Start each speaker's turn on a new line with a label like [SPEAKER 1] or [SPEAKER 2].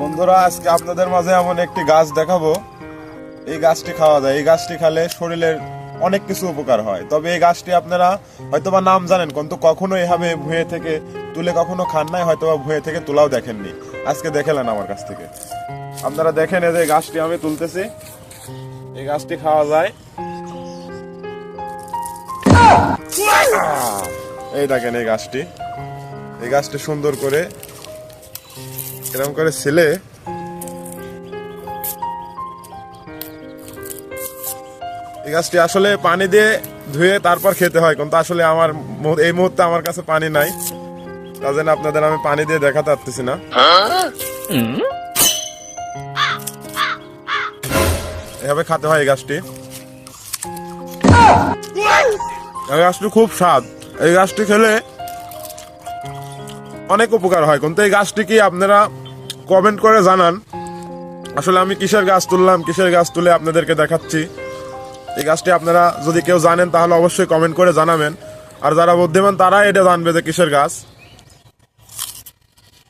[SPEAKER 1] বন্ধুরা, আজকে আপনাদের মাঝে এমন একটি গাছ দেখাবো। এই গাছটি খাওয়া যায়। এই গাছটি খেলে শরীরের অনেক কিছু উপকার হয়। তবে এই গাছটি আপনারা হয়তোবা নাম জানেন, কিন্তু কখনো এভাবে ভুঁয়ে থেকে তুলে কখনো খান নাই, হয়তোবা ভুঁয়ে থেকে তোলাও দেখেননি। আজকে দেখেলেন আমার কাছ থেকে। আপনারা দেখেন এই যে গাছটি আমি তুলতেছি। এই গাছটি খাওয়া যায়। এই দেখেন এই গাছটি। এই গাছটি সুন্দর করে এরকম করে ছেলে। এই গাছটি আসলে পানি দিয়ে ধুয়ে তারপর খেতে হয়, কিন্তু আসলে আমার এই মুহূর্তে আমার কাছে পানি নাই। তার জন্য আপনাদের আমি পানি দিয়ে দেখাতে পারতেছি না। এভাবে খেতে হয় এই গাছটি। এই গাছটি খুব স্বাদ। এই গাছটি খেলে অনেক উপকার হয়, কিন্তু এই গাছটি কি আপনারা কমেন্ট করে জানান। আসলে আমি কিসের গাছ তুললাম, কিসের গাছ তুলে আপনাদেরকে দেখাচ্ছি। এই গাছটি আপনারা যদি কেউ জানেন, তাহলে অবশ্যই কমেন্ট করে জানাবেন। আর যারা বুদ্ধিমান তারা এটা জানবে যে কিসের গাছ।